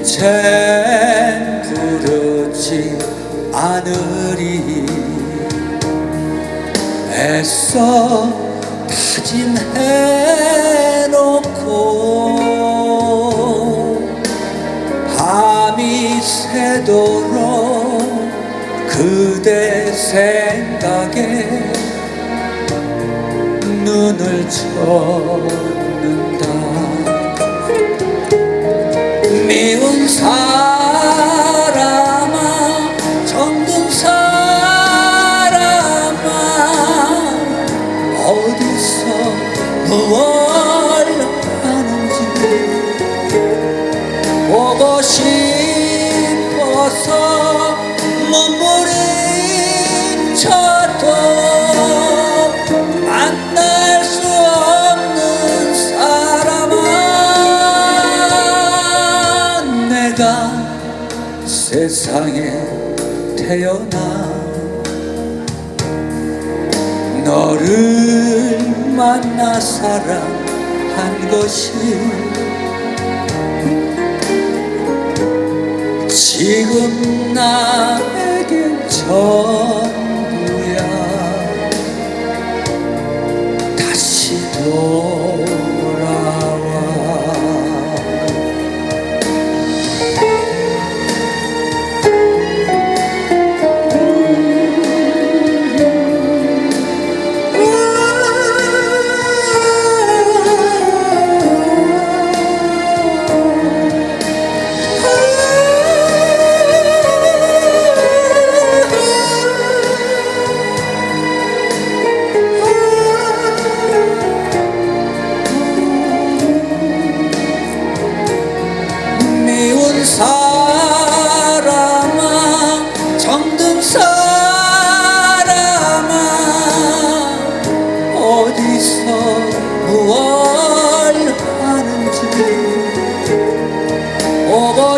이젠 부르지 않으리. 애써 다짐해놓고 밤이 새도록 그대 생각에 눈을 쳤는다 미운 사람아 정든 사람아 어디서 무얼 하는지 보고 싶어서 몸부림쳐 태어나 너를 만나 사랑한 것이 지금 나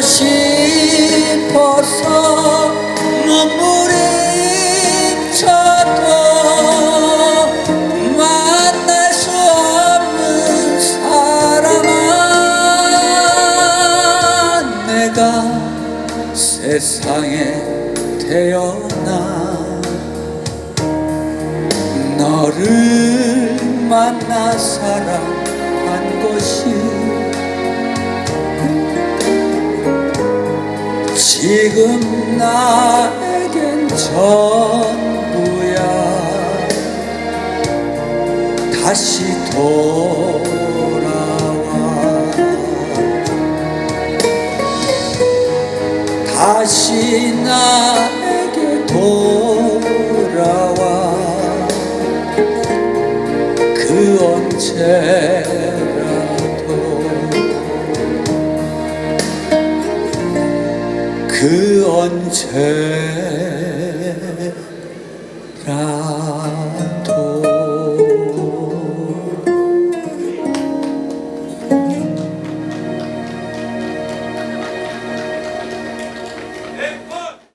싶어서 눈물이 쳐도 만날 수 없는 사람아 내가 세상에 태어나 너를 만나 사랑 지금 나에겐 전부야. 다시 돌아와. 다시 나에게 돌아와. 그 언제 그 언제나